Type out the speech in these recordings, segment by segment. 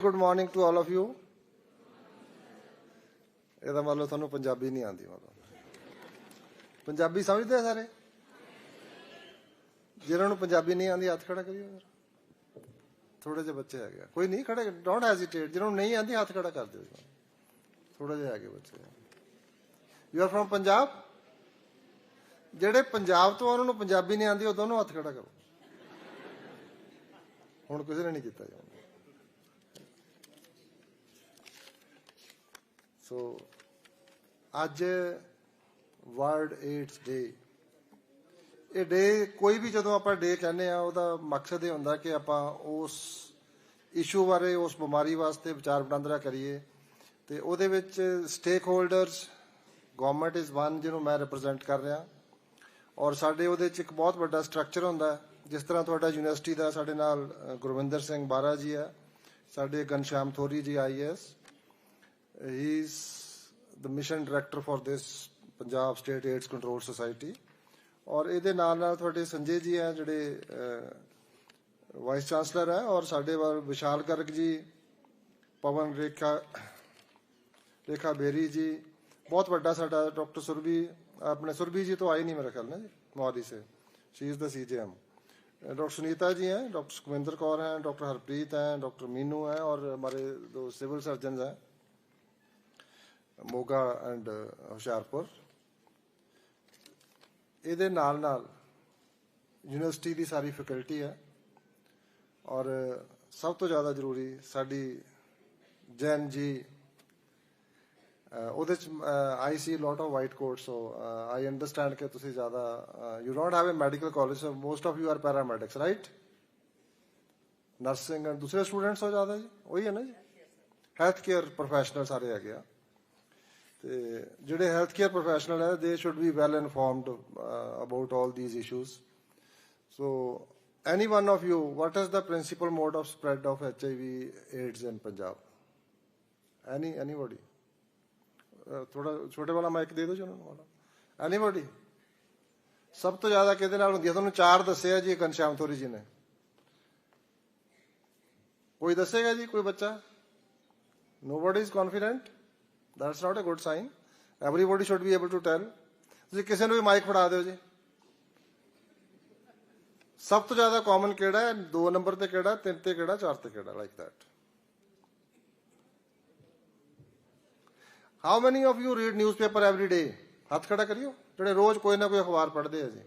Good morning to all of you ਇਹਦਾ ਮਤਲਬ ਤੁਹਾਨੂੰ ਪੰਜਾਬੀ ਨਹੀਂ ਆਉਂਦੀ ਮਤਲਬ। ਪੰਜਾਬੀ ਸਮਝਦੇ ਆ ਸਾਰੇ? ਜਿਹਨਾਂ ਨੂੰ ਪੰਜਾਬੀ ਨਹੀਂ ਆਉਂਦੀ, ਹੱਥ ਖੜਾ ਕਰਿਓ ਯਾਰ ਥੋੜੇ ਜਿਹੇ ਬੱਚੇ ਹੈਗੇ ਕੋਈ ਨਹੀਂ ਖੜੇ ਡੋਂਟ ਹੈਜ਼ਿਟੇਟ ਜਿਹਨਾਂ ਨੂੰ ਨਹੀਂ ਆਉਂਦੀ, ਹੱਥ ਖੜਾ ਕਰ ਦਿਓ। ਥੋੜੇ ਜਿਹੇ ਹੈਗੇ ਬੱਚੇ। ਯੂ ਆਰ ਫਰਮ ਪੰਜਾਬ ਜਿਹੜੇ ਪੰਜਾਬ ਤੋਂ ਉਹਨਾਂ ਨੂੰ ਪੰਜਾਬੀ ਨਹੀਂ ਆਉਂਦੀ, ਉਹ ਦੋਨੋਂ ਹੱਥ ਖੜਾ ਕਰੋ। ਹੁਣ ਕਿਸੇ ਨੇ ਨਹੀਂ ਕੀਤਾ ਜੀ। ਸੋ ਅੱਜ ਵਰਲਡ ਏਡਸ ਡੇ। ਇਹ ਡੇ ਕੋਈ ਵੀ ਜਦੋਂ ਆਪਾਂ ਡੇ ਕਹਿੰਦੇ ਆ, ਉਹਦਾ ਮਕਸਦ ਇਹ ਹੁੰਦਾ ਕਿ ਆਪਾਂ ਉਸ ਇਸ਼ੂ ਬਾਰੇ, ਉਸ ਬਿਮਾਰੀ ਵਾਸਤੇ ਵਿਚਾਰ ਵਟਾਂਦਰਾ ਕਰੀਏ। ਤੇ ਉਹਦੇ ਵਿੱਚ stakeholders government is one ਜਿਹਨੂੰ ਮੈਂ ਰਿਪਰੈਜ਼ੈਂਟ ਕਰ ਰਿਹਾ। ਔਰ ਸਾਡੇ ਉਹਦੇ ਚ ਇੱਕ ਬਹੁਤ ਵੱਡਾ ਸਟਰਕਚਰ ਹੁੰਦਾ, ਜਿਸ ਤਰ੍ਹਾਂ ਤੁਹਾਡਾ ਯੂਨੀਵਰਸਿਟੀ ਦਾ ਸਾਡੇ ਨਾਲ ਗੁਰਵਿੰਦਰ ਸਿੰਘ ਬਾਰਾ ਜੀ ਆ, ਸਾਡੇ Ghanshyam Thori ji IAS He is the mission director for this Punjab state AIDS control society ਔਰ ਇਹਦੇ ਨਾਲ ਨਾਲ ਤੁਹਾਡੇ ਸੰਜੇ ਜੀ ਆ ਜਿਹੜੇ ਵਾਈਸ ਚਾਂਸਲਰ ਆ ਔਰ ਸਾਡੇ ਵੱਲ ਵਿਸ਼ਾਲ ਗਰਗ ਜੀ, ਪਵਨ ਰੇਖਾ ਰੇਖਾ 베ਰੀ ਜੀ, ਬਹੁਤ ਵੱਡਾ ਸਾਡਾ ਡਾਕਟਰ ਸੁਰਬੀ ਆਪਣੇ ਸੁਰਬੀ ਜੀ ਤੋਂ ਆਏ ਨਹੀਂ ਮੇਰਾ ਖਿਆਲ ਨਾਲ ਮੋਹਾਲੀ ਸੇ। She is the CGM doctor Sunita ji हैं डॉक्टर सुखविंदर कौर हैं डॉक्टर हरप्रीत हैं डॉक्टर मीनू हैं और हमारे दो सिविल सर्जन हैं ਮੋਗਾ ਐਂਡ ਹੁਸ਼ਿਆਰਪੁਰ। ਇਹਦੇ ਨਾਲ ਨਾਲ ਯੂਨੀਵਰਸਿਟੀ ਦੀ ਸਾਰੀ ਫੈਕਲਟੀ ਹੈ ਔਰ ਸਭ ਤੋਂ ਜ਼ਿਆਦਾ ਜ਼ਰੂਰੀ ਸਾਡੀ ਜੈਨ ਜੀ ਉਹਦੇ ਚ I see lot of white coat so I understand ਕਿ ਤੁਸੀਂ ਜ਼ਿਆਦਾ you don't have a medical college so most of you are paramedics right nursing and ਦੂਸਰੇ ਸਟੂਡੈਂਟਸ ਹੋ ਜ਼ਿਆਦਾ ਜੀ? ਉਹੀ ਹੈ ਨਾ ਜੀ? ਹੈਲਥ ਕੇਅਰ ਪ੍ਰੋਫੈਸ਼ਨਲ ਸਾਰੇ ਹੈਗੇ ਆ। ਤੇ ਜਿਹੜੇ ਹੈਲਥ ਕੇਅਰ ਪ੍ਰੋਫੈਸ਼ਨਲ ਹੈ they should be well informed about all these issues so any one of you what is the principal mode of spread of H I V AIDS in Punjab any anybody ਥੋੜਾ ਛੋਟੇ ਵਾਲਾ mic ਦੇ ਦਿਓ ਜੀ ਉਹਨਾਂ ਨੂੰ ਵਾਲਾ anybody ਸਭ ਤੋਂ ਜ਼ਿਆਦਾ ਕਿਹਦੇ ਨਾਲ ਹੁੰਦੀ ਹੈ ਤੁਹਾਨੂੰ ਚਾਰ ਦੱਸਿਆ ਜੀ ਘਨਸ਼ਿਆਮ ਥੋਰੀ ਜੀ ਨੇ ਕੋਈ ਦੱਸੇਗਾ ਜੀ ਕੋਈ ਬੱਚਾ nobody is confident? That's not a good sign. Everybody should be able to tell. ਤੁਸੀਂ ਕਿਸੇ ਨੂੰ ਵੀ ਮਾਈਕ ਫੜਾ ਦਿਓ ਜੀ ਸਭ ਤੋਂ ਜ਼ਿਆਦਾ ਕਾਮਨ ਕਿਹੜਾ ਹੈ 2 ਨੰਬਰ ਤੇ ਕਿਹੜਾ 3 ਤੇ ਕਿਹੜਾ 4 ਤੇ ਕਿਹੜਾ like that. How many of you read newspaper every day? ਹੱਥ ਖੜਾ ਕਰਿਓ ਜਿਹੜੇ ਰੋਜ਼ ਕੋਈ ਨਾ ਕੋਈ ਅਖਬਾਰ ਪੜ੍ਹਦੇ ਆ ਜੀ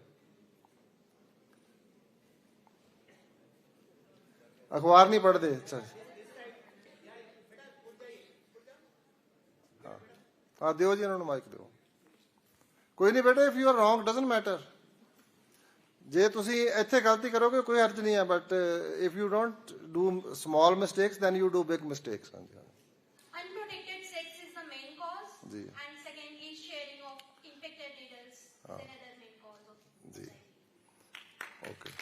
ਅਖਬਾਰ ਨਹੀਂ ਪੜ੍ਹਦੇ ਅੱਛਾ ਆ ਦਿਓ ਜੀ ਇਹਨਾਂ ਨੂੰ ਮਾਈਕ ਦਿਓ ਕੋਈ ਨਹੀਂ ਬੇਟਾ if you are wrong doesn't matter ਜੇ ਤੁਸੀਂ ਇੱਥੇ ਗਲਤੀ ਕਰੋਗੇ ਕੋਈ ਹਰਜ ਨਹੀਂ ਹੈ but if you don't do small mistakes then you do big mistakes ਹਾਂਜੀ sex is the main cause, जी। and secondly, sharing of infected needles is another main cause of जी okay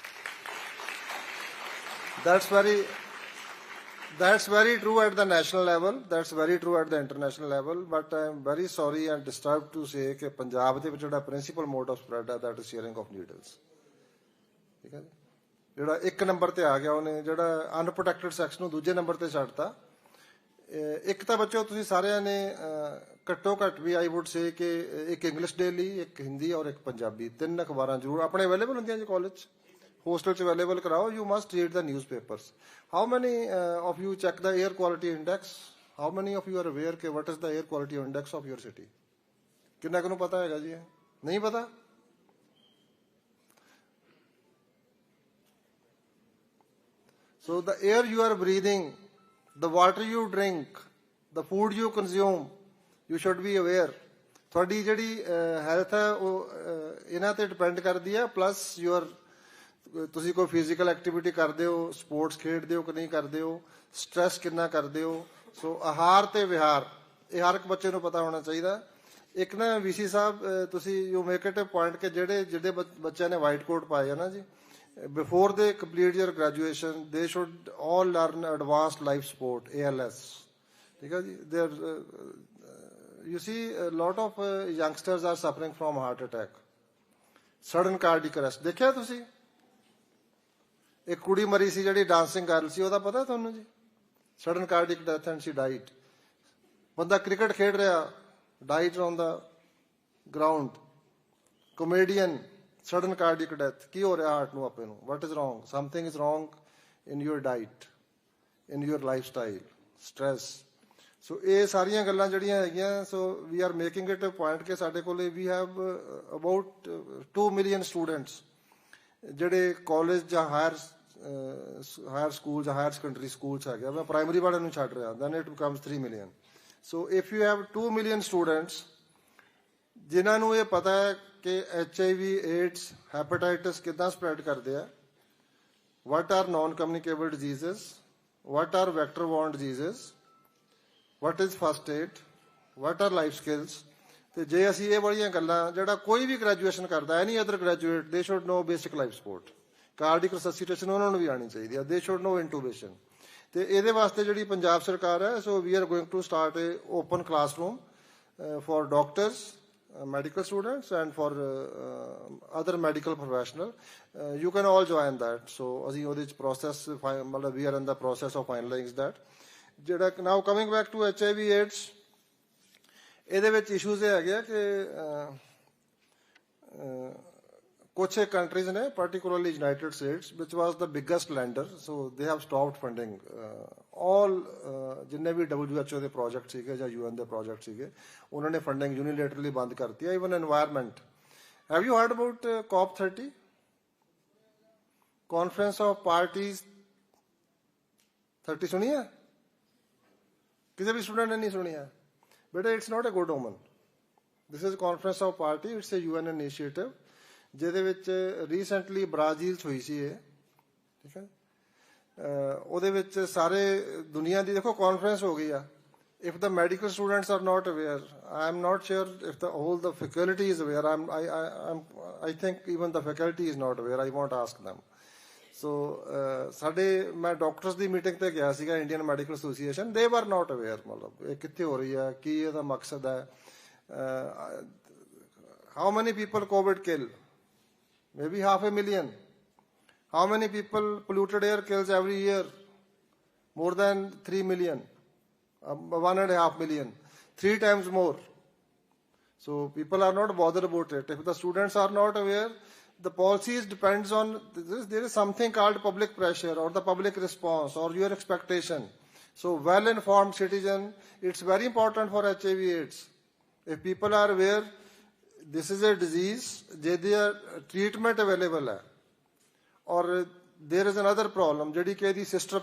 that's very that's very true at the national level. That's very true at the international level. But i very sorry and disturbed to say ਕਿ ਪੰਜਾਬ ਦੇ ਵਿੱਚ ਜਿਹੜਾ principal mode of spread ਹੈ that is sharing of needles. ਠੀਕ ਹੈ ਜਿਹੜਾ ਇੱਕ number ਤੇ ਆ ਗਿਆ ਉਹਨੇ ਜਿਹੜਾ ਅਨਪ੍ਰੋਟੈਕਟਡ ਸੈਕਸ ਨੂੰ ਦੂਜੇ ਨੰਬਰ ਤੇ ਛੱਡਤਾ ਇਹ ਇੱਕ ਤਾਂ ਬੱਚੋ ਤੁਸੀਂ ਸਾਰਿਆਂ ਨੇ ਘੱਟੋ ਘੱਟ ਵੀ ਆਈ ਊਡ ਸੇ ਕਿ ਇੱਕ ਇੰਗਲਿਸ਼ ਡੇਲੀ ਇੱਕ ਹਿੰਦੀ ਔਰ ਇੱਕ ਪੰਜਾਬੀ ਤਿੰਨ ਅਖਬਾਰਾਂ ਜ਼ਰੂਰ ਆਪਣੇ ਅਵੇਲੇਬਲ ਹੁੰਦੀਆਂ ਜੀ ਕਾਲਜ ਹੋਸਟਲ ਚ ਅਵੇਲੇਬਲ ਕਰਾਓ you must read the newspapers how many of you check the air quality index how many of you are aware ਕਿ what is the air quality index of your city ਕਿੰਨਾ ਕੁ ਨੂੰ ਪਤਾ ਹੈਗਾ ਜੀ ਨਹੀਂ ਪਤਾ? So the air you are breathing, the water you drink, the food you consume, you should be aware. ਤੁਹਾਡੀ ਜਿਹੜੀ ਹੈਲਥ ਹੈ ਉਹ ਇਹਨਾਂ ਤੇ ਡਿਪੈਂਡ ਕਰਦੀ ਹੈ ਪਲੱਸ ਯੂਅਰ ਤੁਸੀਂ ਕੋਈ ਫਿਜ਼ੀਕਲ ਐਕਟੀਵਿਟੀ ਕਰਦੇ ਹੋ ਸਪੋਰਟਸ ਖੇਡਦੇ ਹੋ ਕਿ ਨਹੀਂ ਕਰਦੇ ਹੋ ਸਟ्रेस ਕਿੰਨਾ ਕਰਦੇ ਹੋ ਸੋ ਆਹਾਰ ਤੇ ਵਿਹਾਰ ਇਹ ਹਰ ਇੱਕ ਬੱਚੇ ਨੂੰ ਪਤਾ ਹੋਣਾ ਚਾਹੀਦਾ ਇੱਕ ਨਾ ਵੀਸੀ ਸਾਹਿਬ ਤੁਸੀਂ you make it a point ਕਿ ਜਿਹੜੇ ਜਿਹੜੇ ਬੱਚਿਆਂ ਨੇ ਵਾਈਟ ਕੋਟ ਪਾਏ ਆ ਨਾ ਜੀ before they complete year graduation they should all learn advanced life support ALS ਠੀਕ ਹੈ ਜੀ there you see lot of youngsters are suffering from heart attack sudden cardiac arrest ਦੇਖਿਆ ਤੁਸੀਂ ਇੱਕ ਕੁੜੀ ਮਰੀ ਸੀ ਜਿਹੜੀ ਡਾਂਸਿੰਗ ਗਰਲ ਸੀ, ਉਹਦਾ ਪਤਾ ਤੁਹਾਨੂੰ ਜੀ? Sudden cardiac death and she died ਬੰਦਾ ਕ੍ਰਿਕਟ ਖੇਡ ਰਿਹਾ died on the ground comedian sudden cardiac death ਕੀ ਹੋ ਰਿਹਾ ਹਾਰਟ ਨੂੰ ਆਪੇ ਨੂੰ? What is wrong something is wrong in your diet in your lifestyle stress so ਇਹ ਸਾਰੀਆਂ ਗੱਲਾਂ ਜਿਹੜੀਆਂ ਹੈਗੀਆਂ so we are making it a point ਕਿ ਸਾਡੇ ਕੋਲੇ we have about 2 million students ਜਿਹੜੇ ਕਾਲਜ ਜਾਂ ਹਾਇਰ ਹਾਇਰ ਸਕੂਲ ਜਾਂ ਹਾਇਰ ਸੈਕੰਡਰੀ ਸਕੂਲ ਚ ਹੈਗੇ ਆ। ਮੈਂ ਪ੍ਰਾਇਮਰੀ ਵਾਲਿਆਂ ਨੂੰ ਛੱਡ ਰਿਹਾ then it becomes 3 million so if you have 2 million students ਜਿਨ੍ਹਾਂ ਨੂੰ ਇਹ ਪਤਾ ਹੈ ਕਿ H I V AIDS hepatitis ਕਿੱਦਾਂ ਸਪਰੈਡ ਕਰਦੇ ਆ, what are non-communicable diseases, what are vector-borne diseases, what is first aid, what are life skills ਤੇ ਜੇ ਅਸੀਂ ਇਹ ਵਾਲੀਆਂ ਗੱਲਾਂ ਜਿਹੜਾ ਕੋਈ ਵੀ ਗ੍ਰੈਜੂਏਸ਼ਨ ਕਰਦਾ any other graduate they should know basic life support cardiac resuscitation ਉਹਨਾਂ ਨੂੰ ਵੀ ਆਣੀ ਚਾਹੀਦੀ ਹੈ ਦੇ ਸ਼ੁੱਡ ਨੋ ਇੰਟੂਬੇਸ਼ਨ ਤੇ ਇਹਦੇ ਵਾਸਤੇ ਜਿਹੜੀ ਪੰਜਾਬ ਸਰਕਾਰ ਹੈ so we are going to start a open classroom for doctors uh, medical students and for uh, uh, other medical professional. uh, you can all join that. So ਅਸੀਂ ਉਹਦੇ ਚ ਪ੍ਰੋਸੈਸ ਮਤਲਬ we are in the process of finalizing that ਜਿਹੜਾ ਨਾ coming back to H I V AIDS ਇਹਦੇ ਵਿੱਚ issues ਇਹ ਹੈਗੇ ਆ ਕਿ ਕੁਝ ਕੰਟਰੀਜ਼ ਨੇ particularly United States which was the biggest lender so they have stopped funding ਆਲ ਜਿੰਨੇ ਵੀ WHO ਦੇ ਪ੍ਰੋਜੈਕਟ ਸੀਗੇ ਜਾਂ UN ਦੇ ਪ੍ਰੋਜੈਕਟ ਸੀਗੇ, ਉਹਨਾਂ ਨੇ ਫੰਡਿੰਗ ਯੂਨੀਲੇਟਰਲੀ ਬੰਦ ਕਰਤੀ ਹੈ even environment have you heard about COP 30 conference of parties 30 ਸੁਣੀਆ ਕਿਸੇ ਵੀ ਸਟੂਡੈਂਟ ਨੇ ਨਹੀਂ ਸੁਣਿਆ ਹੈ ਬੇਟਾ it's not a good omen this is conference of party it's a UN initiative ਜਿਹਦੇ ਵਿੱਚ ਰੀਸੈਂਟਲੀ ਬ੍ਰਾਜ਼ੀਲ 'ਚ ਹੋਈ ਸੀ ਇਹ ਠੀਕ ਹੈ ਅਹ ਉਹਦੇ ਵਿੱਚ ਸਾਰੇ ਦੁਨੀਆ ਦੀ ਦੇਖੋ ਕਾਨਫਰੰਸ ਹੋ ਗਈ ਆ if the medical students are not aware i am not sure if the whole the faculty is aware i'm i i i'm i think even the faculty is not aware i won't ask them ਸੋ ਸਾਡੇ ਮੈਂ doctors ਦੀ meeting ਤੇ ਗਿਆ ਸੀਗਾ Indian medical association ਦੇ ਵਰ ਨਾਟ aware ਮਤਲਬ ਇਹ ਕਿੱਥੇ ਹੋ ਰਹੀ ਹੈ ਕੀ ਇਹਦਾ ਮਕਸਦ ਹੈ how many people covid kill maybe half a million how many people polluted air kills every year more than 3 million, um, one and a half million, three times more. So people are not bothered about it. If the students are not aware, the policies depends on, there is something called public pressure or the public response or your expectation. So well-informed citizen, it's very important for HIV AIDS. If people are aware, this is a disease, there is treatment available Or there is another problem, another the जी problem, यदि sister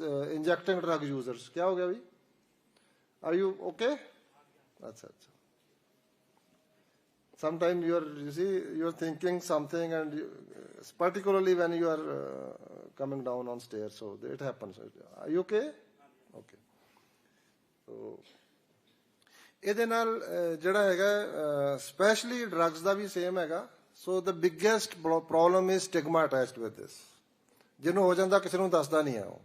uh, injecting drug users. का आपस बहुत गहरा संबंध है that sometimes you are you see you are thinking something and you, particularly when you are uh, coming down on stairs so it happens are you okay okay so ਇਹਦੇ ਨਾਲ ਅਹ, ਜਿਹੜਾ ਹੈਗਾ ਸਪੈਸ਼ਲੀ ਡਰੱਗਸ ਦਾ ਵੀ same ਹੈਗਾ so the biggest problem is stigma attached with this ਜਿਹਨੂੰ ਹੋ ਜਾਂਦਾ ਕਿਸੇ ਨੂੰ ਦੱਸਦਾ ਨਹੀਂ ਹੈ ਉਹ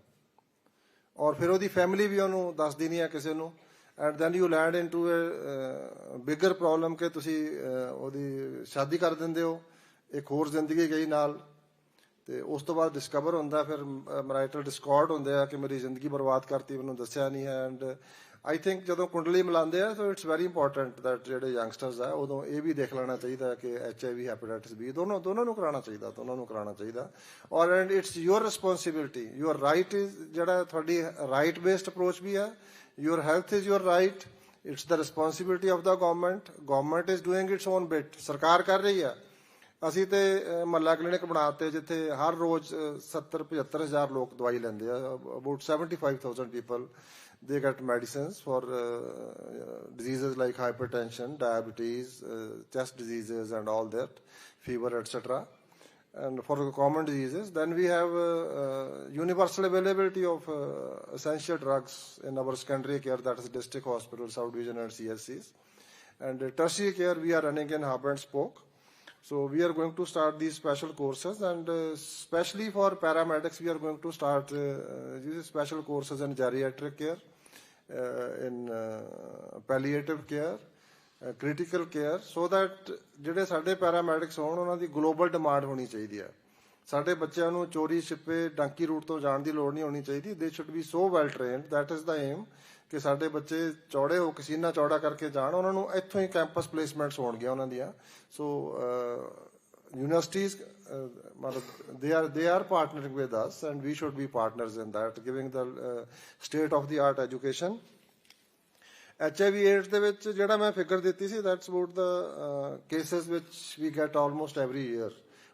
ਔਰ ਫਿਰ ਉਹਦੀ ਫੈਮਿਲੀ ਵੀ ਉਹਨੂੰ ਦੱਸਦੀ ਨਹੀਂ ਹੈ ਕਿਸੇ ਨੂੰ and then you land into a bigger problem ਕਿ ਤੁਸੀਂ uh, ਉਹਦੀ ਸ਼ਾਦੀ ਕਰ ਦਿੰਦੇ ਹੋ, ਇੱਕ ਹੋਰ ਜ਼ਿੰਦਗੀ ਗਈ ਨਾਲ। ਤੇ ਉਸ ਤੋਂ ਬਾਅਦ ਡਿਸਕਵਰ ਹੁੰਦਾ, ਫਿਰ uh, ਮਰਾਈਟਲ ਡਿਸਕਾਰਡ ਹੁੰਦੇ ਆ ਕਿ ਮੇਰੀ ਜ਼ਿੰਦਗੀ ਬਰਬਾਦ ਕਰਤੀ, ਮੈਨੂੰ ਦੱਸਿਆ ਨਹੀਂ ਹੈ। ਐਂਡ ਆਈ ਥਿੰਕ ਜਦੋਂ ਕੁੰਡਲੀ ਮਿਲਾਉਂਦੇ ਆ so it's very important that ਜਿਹੜੇ ਯੰਗਸਟਰਸ ਆ, ਉਦੋਂ ਇਹ ਵੀ ਦੇਖ ਲੈਣਾ ਚਾਹੀਦਾ ਕਿ H I V hepatitis B ਦੋਨੋਂ ਦੋਨੋਂ ਨੂੰ ਕਰਾਉਣਾ ਚਾਹੀਦਾ, ਦੋਨੋਂ ਨੂੰ ਕਰਾਉਣਾ ਚਾਹੀਦਾ। ਔਰ and it's your responsibility your right is ਜਿਹੜਾ ਤੁਹਾਡੀ ਰਾਈਟ ਬੇਸਡ ਅਪਰੋਚ ਵੀ ਹੈ your health is your right it's the responsibility of the government government is doing its own bit ਸਰਕਾਰ ਕਰ ਰਹੀ ਹੈ ਅਸੀਂ ਤੇ ਮਹੱਲਾ ਕਲੀਨਿਕ ਬਣਾਤੇ ਜਿੱਥੇ ਹਰ ਰੋਜ਼ 70 75 ਹਜ਼ਾਰ ਲੋਕ ਦਵਾਈ ਲੈਂਦੇ ਆ about 75000 people they get medicines for uh, diseases like hypertension diabetes uh, chest diseases and all that fever etc and for common diseases then we have uh, uh, universal availability of uh, essential drugs in our secondary care that is district hospitals south division and cscs and uh, tertiary care we are running in hub and spoke. So we are going to start these special courses and uh, especially for paramedics we are going to start uh, uh, these special courses in geriatric care, in palliative care critical care so that ਜਿਹੜੇ ਸਾਡੇ paramedics ਹੋਣ, ਉਹਨਾਂ ਦੀ global demand ਹੋਣੀ ਚਾਹੀਦੀ ਹੈ। ਸਾਡੇ ਬੱਚਿਆਂ ਨੂੰ ਚੋਰੀ, ਛਿਪੇ, ਡਾਂਕੀ ਰੂਟ ਤੋਂ ਜਾਣ ਦੀ ਲੋੜ ਨਹੀਂ ਹੋਣੀ ਚਾਹੀਦੀ। They should be so well trained that is the aim ਕਿ ਸਾਡੇ ਬੱਚੇ ਚੌੜੇ ਹੋ ਕੇ ਚੌੜਾ ਕਰਕੇ ਜਾਣ। ਉਹਨਾਂ ਨੂੰ ਇੱਥੋਂ ਹੀ ਕੈਂਪਸ ਪਲੇਸਮੈਂਟਸ ਹੋਣਗੀਆਂ ਉਹਨਾਂ ਦੀਆਂ। So universities uh, ਮਤਲਬ they are they are partnering with us and we should be partners in that giving the state of the art education HIV AIDS ਦੇ ਵਿੱਚ ਜਿਹੜਾ ਮੈਂ ਫਿਗਰ ਦਿੱਤੀ ਸੀ that's about the uh, cases which we get almost every year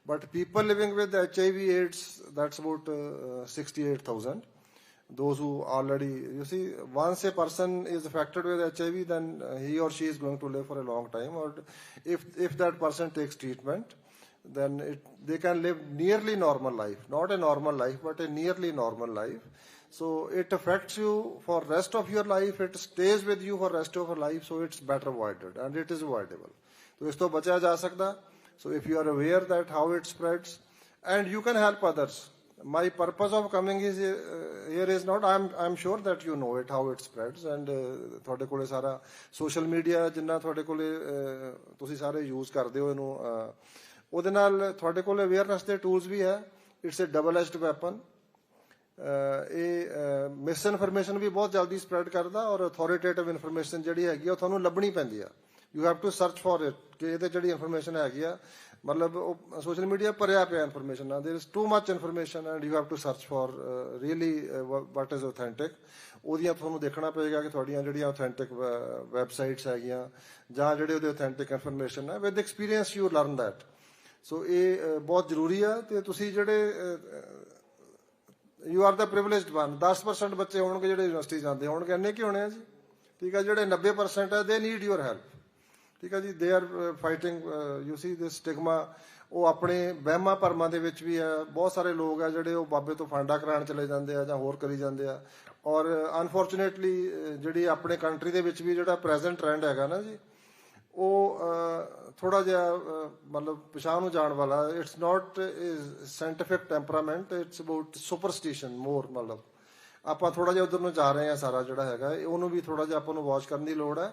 but people living with HIV AIDS that's about uh, 68000 those who already you see once a person is affected with HIV then uh, he or she is going to live for a long time or if if that person takes treatment then it, they can live nearly normal life not a normal life but a nearly normal life so it affects you for rest of your life it stays with you for rest of your life so it's better avoided and it is avoidable so ਇਸ ਤੋਂ ਬਚਿਆ ਜਾ ਸਕਦਾ so if you are aware that how it spreads and you can help others my purpose of coming is uh, here is not i'm i'm sure that you know it how it spreads and uh, ਤੁਹਾਡੇ ਕੋਲੇ ਸਾਰਾ social media ਜਿੰਨਾ ਤੁਹਾਡੇ ਕੋਲੇ uh, ਤੁਸੀਂ ਸਾਰੇ use ਕਰਦੇ ਹੋ ਇਹਨੂੰ uh, ਉਹਦੇ ਨਾਲ ਤੁਹਾਡੇ ਕੋਲ ਅਵੇਅਰਨੈਸ ਦੇ ਟੂਲਸ ਵੀ ਹੈ। It's a double edged weapon ਇਹ ਮਿਸ ਇਨਫੋਰਮੇਸ਼ਨ ਵੀ ਬਹੁਤ ਜਲਦੀ ਸਪਰੈਡ ਕਰਦਾ ਔਰ ਅਥਾਰਟੇਟਿਵ ਇਨਫੋਰਮੇਸ਼ਨ ਜਿਹੜੀ ਹੈਗੀ ਉਹ ਤੁਹਾਨੂੰ ਲੱਭਣੀ ਪੈਂਦੀ ਆ। You have to search for it ਕਿ ਇਹਦੇ ਜਿਹੜੀ ਇਨਫੋਰਮੇਸ਼ਨ ਹੈਗੀ ਆ, ਮਤਲਬ ਉਹ ਸੋਸ਼ਲ ਮੀਡੀਆ ਭਰਿਆ ਪਿਆ ਇਨਫੋਰਮੇਸ਼ਨ ਨਾਲ there is too much information and you have to search for really what is authentic ਉਹਦੀਆਂ ਤੁਹਾਨੂੰ ਦੇਖਣਾ ਪਏਗਾ ਕਿ ਤੁਹਾਡੀਆਂ ਜਿਹੜੀਆਂ ਆਥੈਂਟਿਕ ਵੈਬਸਾਈਟਸ ਹੈਗੀਆਂ ਜਾਂ ਜਿਹੜੇ ਉਹਦੇ ਆਥੈਂਟਿਕ ਇਨਫੋਰਮੇਸ਼ਨ ਹੈ with experience you learn that so ਇਹ ਬਹੁਤ ਜ਼ਰੂਰੀ ਆ ਤੇ ਤੁਸੀਂ ਜਿਹੜੇ you are the privileged one 10% ਬੱਚੇ ਹੋਣਗੇ ਜਿਹੜੇ ਯੂਨੀਵਰਸਿਟੀ ਜਾਂਦੇ ਹੋਣਗੇ। ਇੰਨੇ ਕੀ ਹੋਣੇ ਆ ਜੀ? ਠੀਕ ਆ, ਜਿਹੜੇ 90% ਹੈ ਦੇ ਨੀਡ ਯੂਰ ਹੈਲਪ ਠੀਕ ਆ ਜੀ they are fighting you see this stigma ਉਹ ਆਪਣੇ ਵਹਿਮਾਂ ਭਰਮਾਂ ਦੇ ਵਿੱਚ ਵੀ ਆ। ਬਹੁਤ ਸਾਰੇ ਲੋਕ ਆ ਜਿਹੜੇ ਉਹ ਬਾਬੇ ਤੋਂ ਫਾਂਡਾ ਕਰਾਉਣ ਚਲੇ ਜਾਂਦੇ ਆ ਜਾਂ ਹੋਰ ਕਰੀ ਜਾਂਦੇ ਆ। ਔਰ ਅਨਫੋਰਚੂਨੇਟਲੀ ਜਿਹੜੀ ਆਪਣੇ ਕੰਟਰੀ ਦੇ ਵਿੱਚ ਵੀ ਜਿਹੜਾ ਪ੍ਰੈਜ਼ੈਂਟ ਟ੍ਰੈਂਡ ਹੈਗਾ ਨਾ ਜੀ ਉਹ ਥੋੜਾ ਜਿਹਾ ਮਤਲਬ ਪਛਾਣ ਨੂੰ ਜਾਣ ਵਾਲਾ it's not scientific temperament it's about superstition more ਮਤਲਬ। ਆਪਾਂ ਥੋੜਾ ਜਿਹਾ ਉਧਰ ਨੂੰ ਜਾ ਰਹੇ ਹਾਂ ਸਾਰਾ ਜਿਹੜਾ ਹੈਗਾ, ਉਹਨੂੰ ਵੀ ਥੋੜਾ ਜਿਹਾ ਆਪਾਂ ਨੂੰ ਵਾਚ ਕਰਨ ਦੀ ਲੋੜ ਹੈ।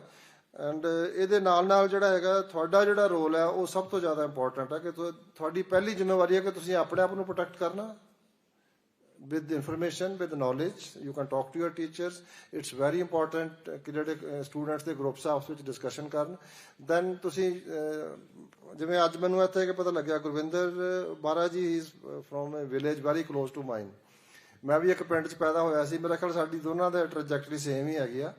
ਐਂਡ ਇਹਦੇ ਨਾਲ ਨਾਲ ਜਿਹੜਾ ਹੈਗਾ, ਤੁਹਾਡਾ ਜਿਹੜਾ ਰੋਲ ਹੈ, ਉਹ ਸਭ ਤੋਂ ਜ਼ਿਆਦਾ ਇੰਪੋਰਟੈਂਟ ਹੈ ਕਿ ਤੁਹਾਡੀ ਪਹਿਲੀ ਜ਼ਿੰਮੇਵਾਰੀ ਹੈ ਕਿ ਤੁਸੀਂ ਆਪਣੇ ਆਪ ਨੂੰ ਪ੍ਰੋਟੈਕਟ ਕਰਨਾ। With information, with knowledge, you can talk to your teachers. It's very important ਕਿ ਜਿਹੜੇ ਸਟੂਡੈਂਟਸ ਦੇ ਗਰੁੱਪਸ ਆਪਸ ਵਿੱਚ ਡਿਸਕਸ਼ਨ ਕਰਨ ਦੈਨ ਤੁਸੀਂ ਜਿਵੇਂ ਅੱਜ ਮੈਨੂੰ ਇੱਥੇ ਕਿ ਪਤਾ ਲੱਗਿਆ Gurvinder Bara ji is from a village very close to mine ਮੈਂ ਵੀ ਇੱਕ ਪਿੰਡ 'ਚ ਪੈਦਾ ਹੋਇਆ ਸੀ ਮੇਰਾ ਖਿਆਲ ਸਾਡੀ ਦੋਨਾਂ ਦਾ ਟ੍ਰੈਜੈਕਟਰੀ ਸੇਮ ਹੀ ਹੈਗੀ ਆ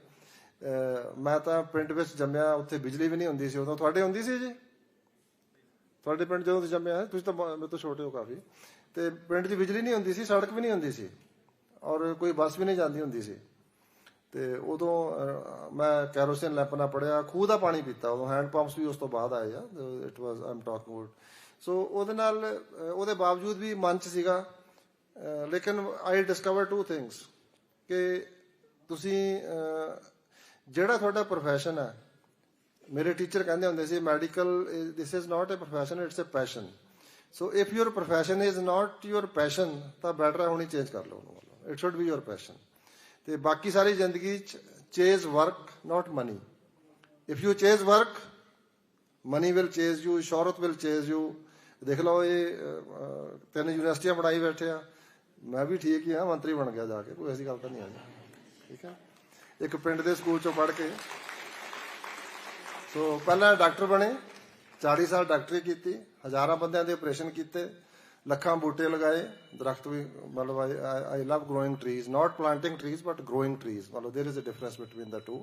ਮੈਂ ਤਾਂ ਪਿੰਡ ਵਿੱਚ ਜੰਮਿਆ ਉੱਥੇ ਬਿਜਲੀ ਵੀ ਨਹੀਂ ਹੁੰਦੀ ਸੀ ਉਦੋਂ ਤੁਹਾਡੇ ਹੁੰਦੀ ਸੀ ਜੀ ਤੁਹਾਡੇ ਪਿੰਡ ਜਦੋਂ ਤੁਸੀਂ ਜੰਮਿਆ ਤੁਸੀਂ ਤਾਂ ਮੇਰੇ ਤੋਂ ਛੋਟੇ ਹੋ ਕਾਫੀ ਤੇ ਪਿੰਡ 'ਚ ਬਿਜਲੀ ਨਹੀਂ ਹੁੰਦੀ ਸੀ, ਸੜਕ ਵੀ ਨਹੀਂ ਹੁੰਦੀ ਸੀ ਔਰ ਕੋਈ ਬੱਸ ਵੀ ਨਹੀਂ ਜਾਂਦੀ ਹੁੰਦੀ ਸੀ। ਤੇ ਉਦੋਂ ਮੈਂ ਕੈਰੋਸਿਨ ਲੈਂਪ ਨਾਲ ਪੜਿਆ ਖੂਹ ਦਾ ਪਾਣੀ ਪੀਤਾ, ਉਦੋਂ ਹੈਂਡ ਪੰਪਸ ਵੀ ਉਸ ਤੋਂ ਬਾਅਦ ਆਏ ਆ it was I'm talking about so ਉਹਦੇ ਨਾਲ ਉਹਦੇ ਬਾਵਜੂਦ ਵੀ ਮਨ 'ਚ ਸੀਗਾ ਲੇਕਿਨ ਆਈ ਡਿਸਕਵਰ ਟੂ ਥਿੰਗਸ ਕਿ ਤੁਸੀਂ ਜਿਹੜਾ ਤੁਹਾਡਾ ਪ੍ਰੋਫੈਸ਼ਨ ਹੈ, ਮੇਰੇ ਟੀਚਰ ਕਹਿੰਦੇ ਹੁੰਦੇ ਸੀ medical this is not a profession it's a passion so if your profession is not your passion ਤਾਂ ਬੈਟਰ ਹੈ ਹੁਣੀ ਚੇਂਜ ਕਰ ਲਓ ਉਹਨੂੰ it should be your passion ਤੇ ਬਾਕੀ ਸਾਰੀ ਜ਼ਿੰਦਗੀ ਚ chase work not money if you chase work money will chase you ਸ਼ੋਹਰਤ will chase you ਦੇਖ ਲਓ ਇਹ ਅਹ, ਤਿੰਨ ਯੂਨੀਵਰਸਿਟੀਆਂ ਬਣਾਈ ਬੈਠੇ ਆ। ਮੈਂ ਵੀ ਠੀਕ ਹੀ ਆ ਮੰਤਰੀ ਬਣ ਗਿਆ ਜਾ ਕੇ ਕੋਈ ਐਸੀ ਗੱਲ ਤਾਂ ਨਹੀਂ ਆ ਜੀ। ਠੀਕ ਹੈ? ਇੱਕ ਪਿੰਡ ਦੇ ਸਕੂਲ ਚੋਂ ਪੜ੍ਹ ਕੇ। ਸੋ ਪਹਿਲਾਂ ਡਾਕਟਰ ਬਣੇ। 40 ਸਾਲ ਡਾਕਟਰੀ ਕੀਤੀ ਹਜ਼ਾਰਾਂ ਬੰਦਿਆਂ ਦੇ ਆਪਰੇਸ਼ਨ ਕੀਤੇ ਲੱਖਾਂ ਬੂਟੇ ਲਗਾਏ ਦਰਖਤ ਵੀ ਮਤਲਬ I love growing trees not planting trees but growing trees ਮਤਲਬ there is a difference between the two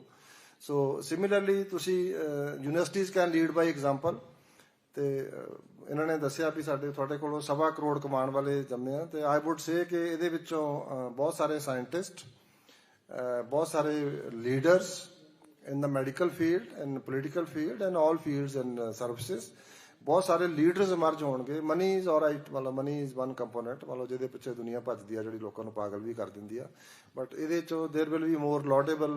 so similarly ਤੁਸੀਂ universities can lead by example ਤੇ ਅਹ, ਇਹਨਾਂ ਨੇ ਦੱਸਿਆ ਵੀ ਸਾਡੇ ਤੁਹਾਡੇ ਕੋਲੋਂ ਸਵਾ ਕਰੋੜ ਕਮਾਉਣ ਵਾਲੇ ਜੰਮੇ ਆ ਤੇ ਆਈ ਊਡ ਸੇ ਕਿ ਇਹਦੇ ਵਿੱਚੋਂ ਅਹ, ਬਹੁਤ ਸਾਰੇ ਸਾਇੰਟਿਸਟ ਬਹੁਤ ਸਾਰੇ leaders in the medical field in political field and all fields and uh, services ਬਹੁਤ ਸਾਰੇ ਲੀਡਰਸ emerge ਹੋਣਗੇ ਮਨੀ ਇਜ਼ ਆਲਰਾਈਟ ਮਤਲਬ ਮਨੀ ਇਜ਼ ਵਨ ਕੰਪੋਨੈਂਟ ਮਤਲਬ ਜਿਹਦੇ ਪਿੱਛੇ ਦੁਨੀਆ ਭੱਜਦੀ ਆ ਜਿਹੜੀ ਲੋਕਾਂ ਨੂੰ ਪਾਗਲ ਵੀ ਕਰ ਦਿੰਦੀ ਆ ਬਟ ਇਹਦੇ ਚੋਂ there will be more laudable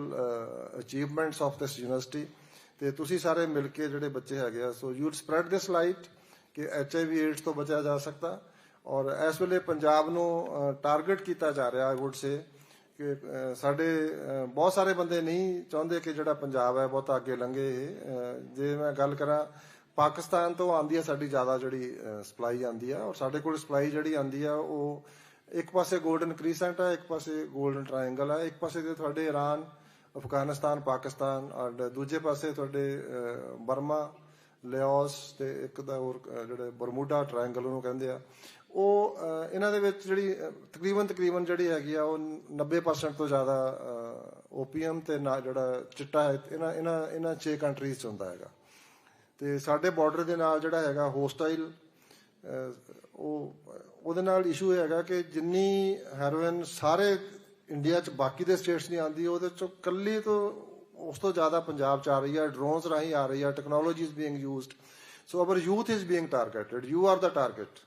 achievements of this university ਤੇ ਤੁਸੀਂ ਸਾਰੇ ਮਿਲ ਕੇ ਜਿਹੜੇ ਬੱਚੇ ਹੈਗੇ ਆ so you spread this light ਕਿ ਐਚਆਈਵੀ ਏਡਸ ਤੋਂ ਬਚਿਆ ਜਾ ਸਕਦਾ ਔਰ ਇਸ ਵੇਲੇ ਪੰਜਾਬ ਨੂੰ ਟਾਰਗੇਟ ਕੀਤਾ ਜਾ ਰਿਹਾ ਆਈ ਊਡ ਸੇ ਕਿ ਸਾਡੇ ਬਹੁਤ ਸਾਰੇ ਬੰਦੇ ਨਹੀਂ ਚਾਹੁੰਦੇ ਕਿ ਜਿਹੜਾ ਪੰਜਾਬ ਹੈ ਬਹੁਤਾ ਅੱਗੇ ਲੰਘੇ ਇਹ। ਜੇ ਮੈਂ ਗੱਲ ਕਰਾਂ ਪਾਕਿਸਤਾਨ ਤੋਂ ਆਂਦੀ ਹੈ ਸਾਡੀ ਜ਼ਿਆਦਾ ਜਿਹੜੀ ਸਪਲਾਈ ਆਂਦੀ ਆ। ਔਰ ਸਾਡੇ ਕੋਲ ਸਪਲਾਈ ਜਿਹੜੀ ਆਂਦੀ ਆ ਉਹ ਇੱਕ ਪਾਸੇ 골ਡਨ ਕ੍ਰੀਸੈਂਟ ਹੈ ਇੱਕ ਪਾਸੇ 골ਡਨ ਟ੍ਰਾਇੰਗਲ ਹੈ ਇੱਕ ਪਾਸੇ ਤੇ ਤੁਹਾਡੇ ਈਰਾਨ ਅਫਗਾਨਿਸਤਾਨ ਪਾਕਿਸਤਾਨ ਔਰ ਦੂਜੇ ਪਾਸੇ ਤੁਹਾਡੇ ਬਰਮਾ ਲਿਓਸ ਤੇ ਇੱਕ ਦਾ ਹੋਰ ਅਹ, ਜਿਹੜੇ ਬਰਮੂਡਾ ਟ੍ਰਾਇੰਗਲ ਉਹਨੂੰ ਕਹਿੰਦੇ ਆ। ਉਹ ਇਹਨਾਂ ਦੇ ਵਿੱਚ ਜਿਹੜੀ ਤਕਰੀਬਨ ਤਕਰੀਬਨ ਜਿਹੜੀ ਹੈਗੀ ਆ, ਉਹ 90% ਤੋਂ ਜ਼ਿਆਦਾ ਓਪੀਅਮ ਤੇ ਨਾ ਜਿਹੜਾ ਚਿੱਟਾ ਹੈ, ਇਹਨਾਂ ਇਹਨਾਂ ਇਹਨਾਂ 6 ਕੰਟਰੀਜ਼ ਚ ਹੁੰਦਾ ਹੈਗਾ। ਤੇ ਸਾਡੇ ਬਾਰਡਰ ਦੇ ਨਾਲ ਜਿਹੜਾ ਹੈਗਾ ਹੋਸਟਾਈਲ ਉਹ, ਉਹਦੇ ਨਾਲ ਇਸ਼ੂ ਹੈਗਾ ਕਿ ਜਿੰਨੀ ਹੈਰੋਇਨ ਸਾਰੇ ਇੰਡੀਆ ਚ, ਬਾਕੀ ਦੇ ਸਟੇਟਸ ਨਹੀਂ ਆਉਂਦੀ ਉਹਦੇ ਚੋਂ ਕੱਲੀ ਤੋਂ ਉਸ ਤੋਂ ਜ਼ਿਆਦਾ ਪੰਜਾਬ ਚ ਆ ਰਹੀ ਹੈ ਡਰੋਨਸ ਰਾਹੀਂ ਆ ਰਹੀ ਹੈ technology is being used so our youth is being targeted you are the target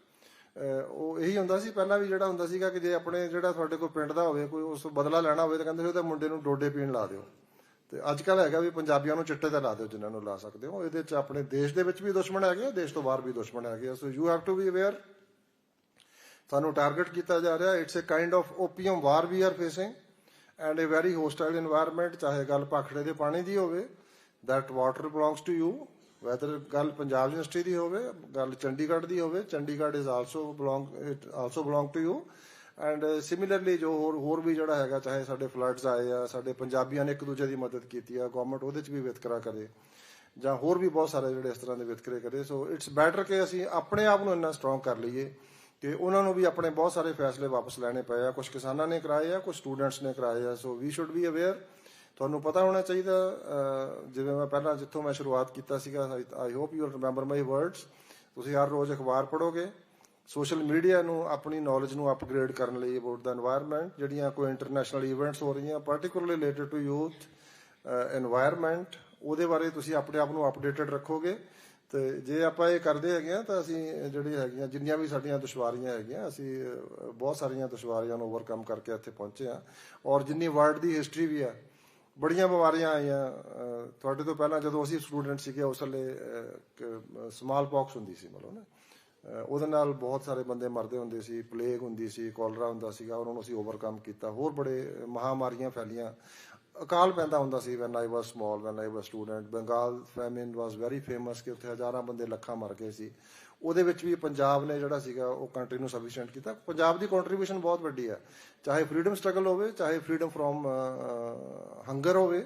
ਉਹ ਇਹੀ ਹੁੰਦਾ ਸੀ, ਪਹਿਲਾਂ ਵੀ ਜਿਹੜਾ ਹੁੰਦਾ ਸੀਗਾ ਕਿ ਜੇ ਆਪਣੇ ਜਿਹੜਾ ਤੁਹਾਡੇ ਕੋਲ ਪਿੰਡ ਦਾ ਹੋਵੇ, ਕੋਈ ਉਸ ਤੋਂ ਬਦਲਾ ਲੈਣਾ ਹੋਵੇ ਤਾਂ ਕਹਿੰਦੇ ਸੀ ਉਹਦੇ ਮੁੰਡੇ ਨੂੰ ਡੋਡੇ ਪੀਣ ਲਾ ਦਿਓ। ਤੇ ਅੱਜ ਕੱਲ ਹੈਗਾ ਵੀ ਪੰਜਾਬੀਆਂ ਨੂੰ ਚਿੱਟੇ ਤੇ ਲਾ ਦਿਓ ਜਿਨ੍ਹਾਂ ਨੂੰ ਲਾ ਸਕਦੇ ਹੋ। ਇਹਦੇ ਚ ਆਪਣੇ ਦੇਸ਼ ਦੇ ਵਿੱਚ ਵੀ ਦੁਸ਼ਮਣ ਹੈਗੇ ਆ, ਦੇਸ਼ ਤੋਂ ਬਾਹਰ ਵੀ ਦੁਸ਼ਮਣ ਹੈਗੇ ਆ। So you have to be aware ਤੁਹਾਨੂੰ ਟਾਰਗੇਟ ਕੀਤਾ ਜਾ ਰਿਹਾ। It's a kind of opium war we are facing and a very hostile environment ਚਾਹੇ ਗੱਲ ਪਾਖੜੇ ਦੇ ਪਾਣੀ ਦੀ ਹੋਵੇ। That water belongs to you whether ਗੱਲ ਪੰਜਾਬ ਯੂਨੀਵਰਸਿਟੀ ਦੀ ਹੋਵੇ, ਗੱਲ ਚੰਡੀਗੜ੍ਹ ਦੀ ਹੋਵੇ, Chandigarh is also belong it also belong to you and similarly ਜੋ ਹੋਰ ਹੋਰ ਵੀ ਜਿਹੜਾ ਹੈਗਾ, ਚਾਹੇ ਸਾਡੇ ਫਲੱਡਸ ਆਏ ਆ, ਸਾਡੇ ਪੰਜਾਬੀਆਂ ਨੇ ਇੱਕ ਦੂਜੇ ਦੀ ਮਦਦ ਕੀਤੀ ਆ ਗਵਰਨਮੈਂਟ ਉਹਦੇ ਚ ਵੀ ਵਿਤਕਰਾ ਕਰੇ, ਜਾਂ ਹੋਰ ਵੀ ਬਹੁਤ ਸਾਰੇ ਜਿਹੜੇ ਇਸ ਤਰ੍ਹਾਂ ਦੇ ਵਿਤਕਰੇ ਕਰੇ ਸੋ ਇਟਸ ਬੈਟਰ ਕਿ ਅਸੀਂ ਆਪਣੇ ਆਪ ਨੂੰ ਇੰਨਾ ਸਟਰੋਂਗ ਕਰ ਲਈਏ ਕਿ ਉਹਨਾਂ ਨੂੰ ਵੀ ਆਪਣੇ ਬਹੁਤ ਸਾਰੇ ਫੈਸਲੇ ਵਾਪਸ ਲੈਣੇ ਪਏ ਆ। ਕੁਝ ਕਿਸਾਨਾਂ ਨੇ ਕਰਾਏ ਆ ਕੁਝ ਸਟੂਡੈਂਟਸ ਨੇ ਕਰਾਏ ਆ so we should be aware ਤੁਹਾਨੂੰ ਪਤਾ ਹੋਣਾ ਚਾਹੀਦਾ ਜਿਵੇਂ ਮੈਂ ਪਹਿਲਾਂ ਜਿੱਥੋਂ ਮੈਂ ਸ਼ੁਰੂਆਤ ਕੀਤਾ ਸੀਗਾ I hope you remember my words ਤੁਸੀਂ ਹਰ ਰੋਜ਼ ਅਖਬਾਰ ਪੜੋਗੇ ਸੋਸ਼ਲ ਮੀਡੀਆ ਨੂੰ, ਆਪਣੀ ਨੌਲੇਜ ਨੂੰ ਅਪਗ੍ਰੇਡ ਕਰਨ ਲਈ ਅਬਾਊਟ ਦਾ এনवायरमेंट ਜਿਹੜੀਆਂ ਕੋਈ ਇੰਟਰਨੈਸ਼ਨਲ ਇਵੈਂਟਸ ਹੋ ਰਹੀਆਂ particularly related to youth environment ਉਹਦੇ ਬਾਰੇ ਤੁਸੀਂ ਆਪਣੇ ਆਪ ਨੂੰ ਅਪਡੇਟਡ ਰੱਖੋਗੇ। ਤੇ ਜੇ ਆਪਾਂ ਇਹ ਕਰਦੇ ਹੈਗੇ ਆ ਤਾਂ ਅਸੀਂ ਜਿਹੜੀ ਹੈਗੀਆਂ, ਜਿੰਨੀਆਂ ਵੀ ਸਾਡੀਆਂ ਦੁਸ਼ਵਾਰੀਆਂ ਹੈਗੀਆਂ, ਅਸੀਂ ਬਹੁਤ ਸਾਰੀਆਂ ਦੁਸ਼ਵਾਰੀਆਂ ਨੂੰ ਓਵਰਕਮ ਕਰਕੇ ਇੱਥੇ ਪਹੁੰਚੇ ਆ ਔਰ ਜਿੰਨੀ ਵਰਲਡ ਦੀ ਹਿਸਟਰੀ ਵੀ ਆ ਬੜੀਆਂ ਬਿਮਾਰੀਆਂ ਆਈਆਂ ਤੁਹਾਡੇ ਤੋਂ ਪਹਿਲਾਂ ਜਦੋਂ ਅਸੀਂ ਸਟੂਡੈਂਟ ਸੀਗੇ, ਉਸ ਵੇਲੇ ਸਮਾਲ ਪੌਕਸ ਹੁੰਦੀ ਸੀ ਮਤਲਬ ਨਾ। ਉਹਦੇ ਨਾਲ ਬਹੁਤ ਸਾਰੇ ਬੰਦੇ ਮਰਦੇ ਹੁੰਦੇ ਸੀ ਪਲੇਗ ਹੁੰਦੀ ਸੀ ਕੋਲਰਾ ਹੁੰਦਾ ਸੀਗਾ, ਉਹਨਾਂ ਨੂੰ ਅਸੀਂ ਓਵਰਕਮ ਕੀਤਾ। ਹੋਰ ਬੜੇ ਮਹਾਮਾਰੀਆਂ ਫੈਲੀਆਂ। ਅਕਾਲ ਪੈਂਦਾ ਹੁੰਦਾ ਸੀ when I was small when I was student Bengal famine was very famous ਕਿ ਉੱਥੇ ਹਜ਼ਾਰਾਂ ਬੰਦੇ ਲੱਖਾਂ ਮਰ ਗਏ ਸੀ। ਉਹਦੇ ਵਿੱਚ ਵੀ ਪੰਜਾਬ ਨੇ ਜਿਹੜਾ ਸੀਗਾ ਉਹ ਕੰਟਰੀ ਨੂੰ ਸਫੀਸ਼ੀਐਂਟ ਕੀਤਾ। ਪੰਜਾਬ ਦੀ ਕੰਟਰੀਬਿਊਸ਼ਨ ਬਹੁਤ ਵੱਡੀ ਹੈ ਚਾਹੇ ਫਰੀडम ਸਟਰਗਲ ਹੋਵੇ, ਚਾਹੇ ਫਰੀडम ਫਰੋਮ ਹੰਗਰ ਹੋਵੇ,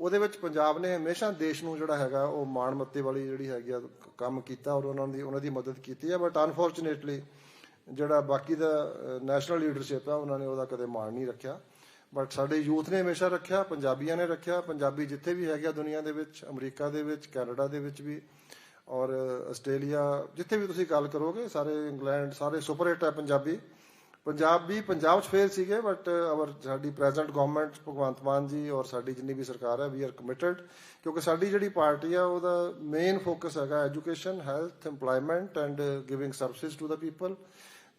ਉਹਦੇ ਵਿੱਚ ਪੰਜਾਬ ਨੇ ਹਮੇਸ਼ਾ ਦੇਸ਼ ਨੂੰ ਜਿਹੜਾ ਹੈਗਾ ਉਹ ਮਾਣ ਮੱਤੇ ਵਾਲੀ ਜਿਹੜੀ ਹੈਗੀ ਆ ਕੰਮ ਕੀਤਾ ਔਰ ਉਹਨਾਂ ਦੀ ਉਹਨਾਂ ਦੀ ਮਦਦ ਕੀਤੀ ਹੈ ਬਟ ਅਨਫੋਰਚੂਨੇਟਲੀ ਜਿਹੜਾ ਬਾਕੀ ਦਾ ਨੈਸ਼ਨਲ ਲੀਡਰਸ਼ਿਪ ਆ, ਉਹਨਾਂ ਨੇ ਉਹਦਾ ਕਦੇ ਮਾਣ ਨਹੀਂ ਰੱਖਿਆ। ਬਟ ਸਾਡੇ ਯੂਥ ਨੇ ਹਮੇਸ਼ਾ ਰੱਖਿਆ, ਪੰਜਾਬੀਆਂ ਨੇ ਰੱਖਿਆ। ਪੰਜਾਬੀ ਜਿੱਥੇ ਵੀ ਹੈਗਾ ਦੁਨੀਆ ਦੇ ਵਿੱਚ, ਅਮਰੀਕਾ ਦੇ ਵਿੱਚ, ਕੈਨੇਡਾ ਦੇ ਵਿੱਚ ਵੀ ਔਰ ਆਸਟ੍ਰੇਲੀਆ, ਜਿੱਥੇ ਵੀ ਤੁਸੀਂ ਗੱਲ ਕਰੋਗੇ, ਸਾਰੇ ਇੰਗਲੈਂਡ, ਸਾਰੇ ਸੁਪਰ ਹਿੱਟ ਹੈ ਪੰਜਾਬੀ। ਪੰਜਾਬ ਵੀ ਪੰਜਾਬ 'ਚ ਫੇਲ ਸੀਗੇ ਬਟ ਅਵਰ ਸਾਡੀ ਪ੍ਰੈਜ਼ੈਂਟ ਗਵਰਨਮੈਂਟ ਭਗਵੰਤ ਮਾਨ ਜੀ ਔਰ ਸਾਡੀ ਜਿੰਨੀ ਵੀ ਸਰਕਾਰ ਹੈ ਵੀ ਆਰ ਕਮਿਟਡ ਕਿਉਂਕਿ ਸਾਡੀ ਜਿਹੜੀ ਪਾਰਟੀ ਆ, ਉਹਦਾ ਮੇਨ ਫੋਕਸ ਹੈਗਾ education health employment and giving services to the people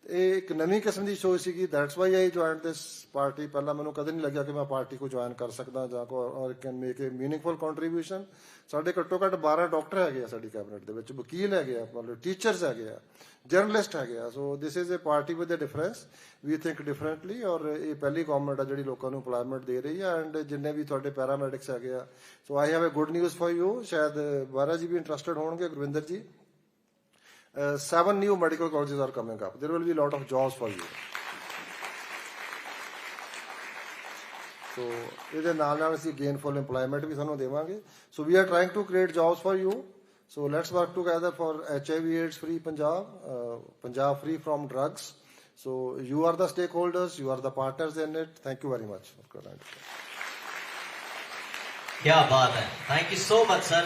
ਇਹ ਇੱਕ ਨਵੀਂ ਕਿਸਮ ਦੀ ਸੋਚ ਸੀਗੀ that's why I joined this party ਪਹਿਲਾਂ ਮੈਨੂੰ ਕਦੇ ਨਹੀਂ ਲੱਗਿਆ ਕਿ ਮੈਂ ਪਾਰਟੀ ਕੋ ਜੁਆਇਨ ਕਰ ਸਕਦਾ ਜਾਂ ਕੋ ਔਰ can make a meaningful contribution ਸਾਡੇ ਘੱਟੋ ਘੱਟ 12 ਡਾਕਟਰ ਹੈਗੇ ਆ ਸਾਡੀ ਕੈਬਨਿਟ ਦੇ ਵਿੱਚ, ਵਕੀਲ ਹੈਗੇ ਆ, ਮਤਲਬ ਟੀਚਰਸ ਹੈਗੇ ਆ ਜਰਨਲਿਸਟ ਹੈਗੇ ਆ। So this is a party with a difference we think differently ਔਰ ਇਹ ਪਹਿਲੀ ਗਵਰਨਮੈਂਟ ਆ ਜਿਹੜੀ ਲੋਕਾਂ ਨੂੰ ਏਮਪਲੋਇਮੈਂਟ ਦੇ ਰਹੀ ਆ ਐਂਡ ਜਿੰਨੇ ਵੀ ਤੁਹਾਡੇ ਪੈਰਾਮੈਡਿਕਸ ਹੈਗੇ ਆ। So I have a good news for you ਸ਼ਾਇਦ ਬਾਰਾ ਜੀ ਵੀ ਇੰਟਰਸਟਿਡ ਹੋਣਗੇ, ਗੁਰਵਿੰਦਰ ਜੀ। Uh, seven new medical colleges are coming up. There will be a lot of jobs for you. So ਇਹਦੇ ਨਾਲ ਨਾਲ gainful employment So we are trying to create jobs for you. So let's work together for HIV AIDS free Punjab, uh, Punjab free from drugs. So you are the stakeholders, you are the partners in it. Thank you very much. क्या बात है thank you so much sir